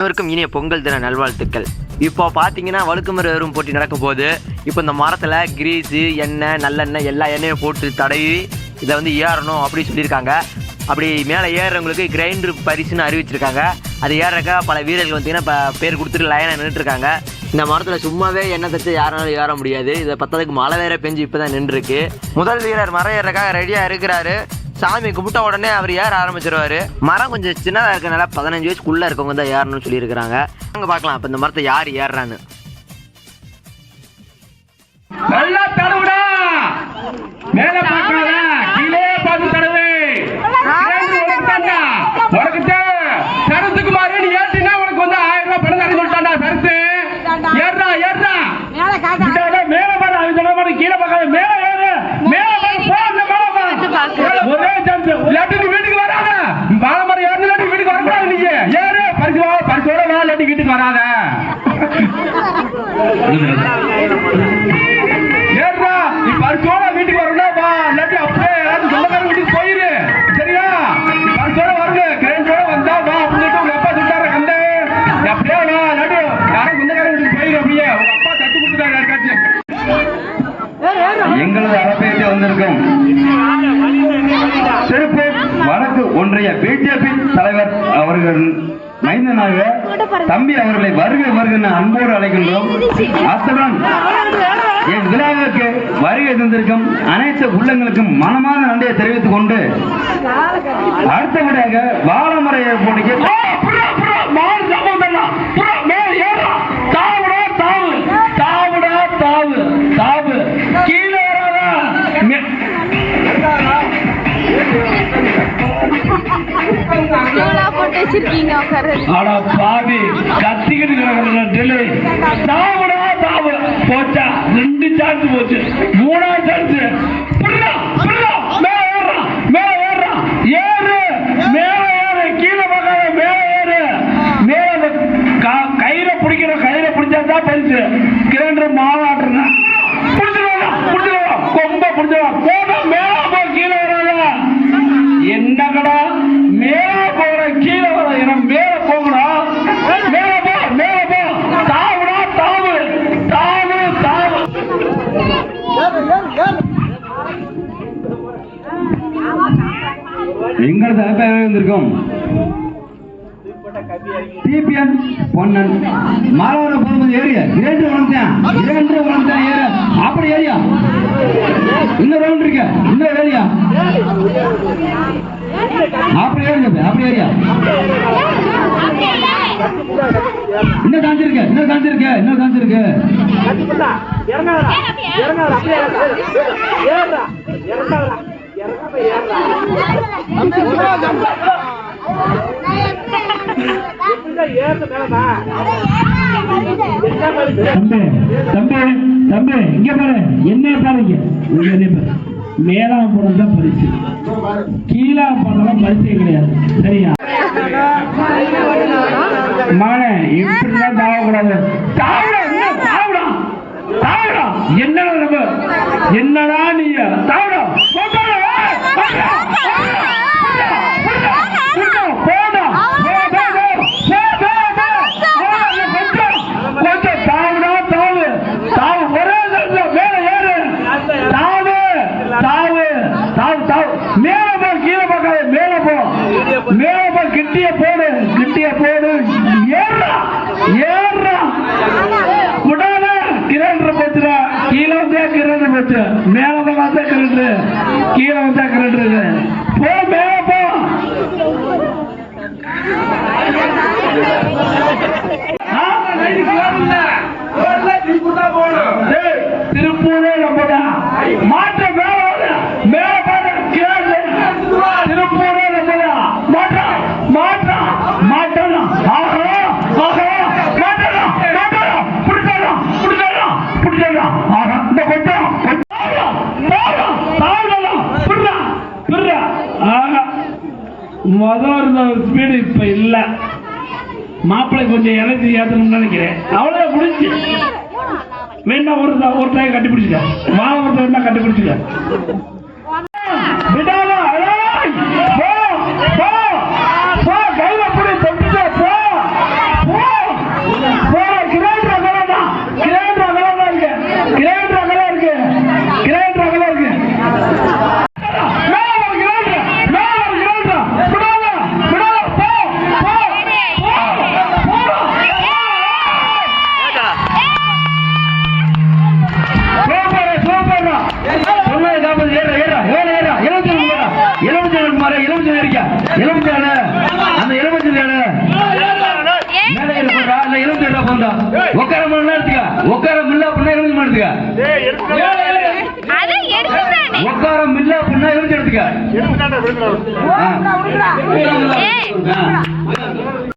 அனைவருக்கும் இனிய பொங்கல் தின நல்வாழ்த்துக்கள். இப்போ பார்த்தீங்கன்னா வழுக்குமர வெறும் போட்டி நடக்க போது இப்போ இந்த மரத்தில் கிரீஸு எண்ணெய் நல்லெண்ணெய் எல்லா எண்ணெயும் போட்டு தடவி இதை வந்து ஏறணும் அப்படின்னு சொல்லியிருக்காங்க. அப்படி மேலே ஏறுறவங்களுக்கு கிரைண்டர் பரிசுன்னு அறிவிச்சிருக்காங்க. அது ஏறக்க பல வீரர்கள் வந்தீங்கன்னா இப்போ பேர் கொடுத்துட்டு லைனாக நின்றுட்டுருக்காங்க இந்த மரத்தில் சும்மாவே எண்ணெய் தச்சு யாராலும் ஏற முடியாது. இதை பத்ததுக்கு மழை வேற பெஞ்சு இப்போ தான் நின்றுருக்கு. முதல் வீரர் மரம் ஏறக்காக ரெடியாக இருக்கிறாரு. சாமி கும்பிட்ட உடனே அவர் ஏற ஆரம்பிச்சிருவாரு. மரம் கொஞ்சம் சின்னதாக இருக்கனால பதினஞ்சு வயசுக்குள்ள இருக்கவங்க தான் ஏறணும்னு சொல்லியிருக்கிறாங்க. அங்கே பார்க்கலாம். இப்போ இந்த மரத்தை யார் ஏறுறான்னு. நல்லா தடவுடா! மேல பார்க்காத கீழே பார்த்து தடவு கிரைண்டர் உனக்கு தான்டா உனக்கு தேவை சரத்துக்குமார் நீ ஏற்றினா உனக்கு வந்து ஆயிரம் ரூபாய் பணம் தர சொல்லிட்டாண்டா சரத்து ஏறா ஏறா மேல காக்கா இந்தாடா, மேல பாரு அவன் சொல்ல மாதிரி கீழே பார்க்காத மேல ஏறு மேல பாரு போ அந்த மேல பாரு ஒரே சான்ஸ் இல்லாட்டி நீ வீட்டுக்கு வராத வாழை மரம் ஏறணும் இல்லாட்டி வீட்டுக்கு வரக்கூடாது நீங்க ஏறு பரிசு வா இல்லாட்டி வீட்டுக்கு வராத. ஏறா நீ பரிசோட வீட்டுக்கு வரணும் வா இல்லாட்டி அப்படியே யாராவது சொந்தக்கார வீட்டுக்கு போயிரு. சரியா? நீ பரிசோட வருங்க கிரைண்டரோட வந்தா வா அப்படின்னு உங்க அப்பா சொல்லிட்டாரு கந்த நீ அப்படியே வா இல்லாட்டி யாரும் சொந்தக்கார வீட்டுக்கு போயிரு அப்படியே. உங்க அப்பா தட்டு கொடுத்துட்டாரு யாருக்காச்சும். எங்களது வந்திருக்கும். திருப்பூர் வடக்கு ஒன்றிய பிஜேபி தலைவர் அவர்கள் மைந்தனாக தம்பி அவர்களை வருக வருக அன்போடு அழைக்கின்றோம். அத்துடன் என் விழாவிற்கு வருகை தந்திருக்கும் அனைத்து உள்ளங்களுக்கும் மனமான நன்றியை தெரிவித்துக் கொண்டு அடுத்தபடியாக வாழமுறை போட்டிக்கு போட்டு வச்சிருக்கீங்க பாவி கத்திக்கிட்டு கிடக்குற டெல்லி தாவுடா போச்சா? ரெண்டு சான்ஸ் போச்சு. மூணாவது சான்ஸ் புள்ளா புள்ளா எங்களது அரப்பேற்றி டிபிஎன் பொன்னன். மாலவர போகும்போது ஏரியா. இரண்டு இரண்டு அப்படி ஏரியா? இன்னும் ரவுண்ட் இருக்க. இன்னும் ஏரியா? அப்படி அப்படி ஏரியா? இன்னும் காஞ்சிருக்க இன்னும் காஞ்சிருக்க இன்னும் காஞ்சிருக்க. என்ன பாருங்க மேலாம் படம் தான் பரிசு கீழா படம் பரிசே கிடையாது சரியா மகனே இப்படிதான் தாவக்கூடாது தாவடா என்ன தாவடா தாவடா என்னடா என்னடா நீ தாவடா போடா போடா போடா போடா கொஞ்சம் தாவுடா தாவு தாவு ஒரே இடத்துல மேல ஏறு தாவு தாவு தாவு தாவு மேல போ கீழே பார்க்காத மேல போ மேல போ கிட்டிய போடு கிட்டிய போடு. ஏறா ஏறா விடாத கிரண்டர் போச்சுடா கீழே வந்தா கிரண்டர் போச்சு மேல வந்தா கிரண்டர். கீழே வந்தா கிரண்டர். போ மேல போ. திருப்பூரே நம்மடா. முதல் இருந்த ஸ்பீடு இப்ப இல்லை. மாப்பிள்ளை கொஞ்சம் எனர்ஜி ஏற்றணும்னு நினைக்கிறேன். அவ்வளோ முடிஞ்சு. வேணா ஒரு ஒரு டைம் கண்டுபிடிச்சுக்க வாழ ஒருத்தர் வேணா கண்டுபிடிச்சுக்க விடாத அழாய். போ, போ, போ, கையில பிடி, தொட்டுக்க, போ. போ, சொன்னதை காப்பாத்து ஏறா ஏறா ஏறா ஏறா எலுமிச்சை போடா எலுமிச்சை மாற எலுமிச்சை இருக்கா எலுமிச்சை அந்த இருப்பா இல்ல எலுமிச்சை இருக்கா போந்தா உட்கார முடியல எடுத்துக்க. உட்கார முடியல அப்படின்னா எடுத்துக்க. அதை எடுத்துட்டானே உட்கார முடியல அப்படின்னா எலுமிச்சை எடுத்துக்க.